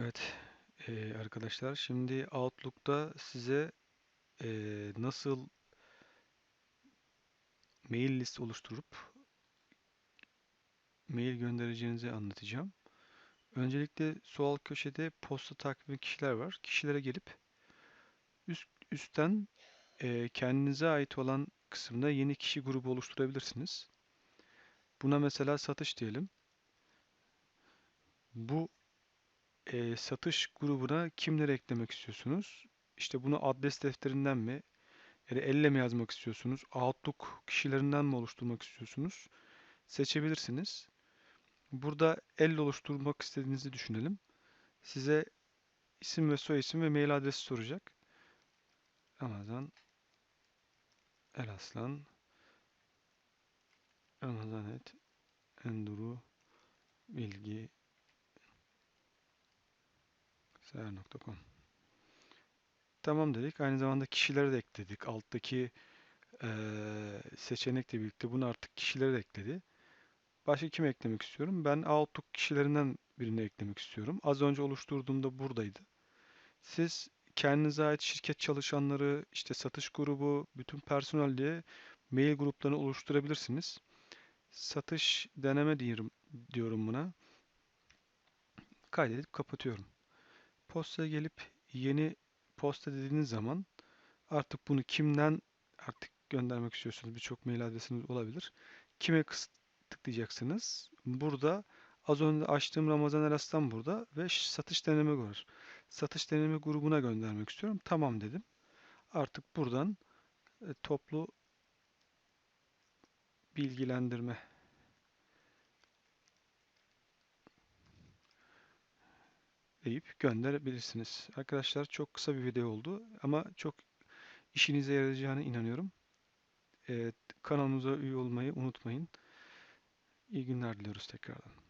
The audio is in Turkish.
Evet eee, arkadaşlar şimdi Outlook'ta size eee, nasıl mail list oluşturup mail göndereceğinizi anlatacağım. Öncelikle sol köşede posta takvimi kişiler var. Kişilere gelip üst, üstten eee, kendinize ait olan kısımda yeni kişi grubu oluşturabilirsiniz. Buna mesela satış diyelim. Bu eee, satış grubuna kimleri eklemek istiyorsunuz? İşte bunu adres defterinden mi, ya da elle mi yazmak istiyorsunuz? Outlook kişilerinden mi oluşturmak istiyorsunuz? Seçebilirsiniz. Burada elle oluşturmak istediğinizi düşünelim. Size isim ve soyisim ve mail adresi soracak. Ramazan Elaslan Ramazanet Enduru Bilgi Ser.com Tamam dedik. Aynı zamanda kişileri de ekledik. Alttaki eee, seçenekle birlikte bunu artık kişileri de ekledi. Başka kim eklemek istiyorum? Ben Outlook kişilerinden birini eklemek istiyorum. Az önce oluşturduğumda buradaydı. Siz kendinize ait şirket çalışanları, işte satış grubu, bütün personel diye mail gruplarını oluşturabilirsiniz. Satış deneme diyorum, diyorum buna. Kaydedip kapatıyorum. Postaya gelip yeni posta dediğiniz zaman artık bunu kimden artık göndermek istiyorsunuz. Birçok mail adresiniz olabilir. Kime tıklayacaksınız. Burada az önce açtığım Ramazan Eraslan burada ve satış deneme var. Satış deneme grubuna göndermek istiyorum. Tamam dedim. Artık buradan e, toplu bilgilendirme deyip gönderebilirsiniz. Arkadaşlar çok kısa bir video oldu ama çok işinize yarayacağına inanıyorum. Evet, kanalımıza üye olmayı unutmayın. İyi günler diliyoruz tekrardan.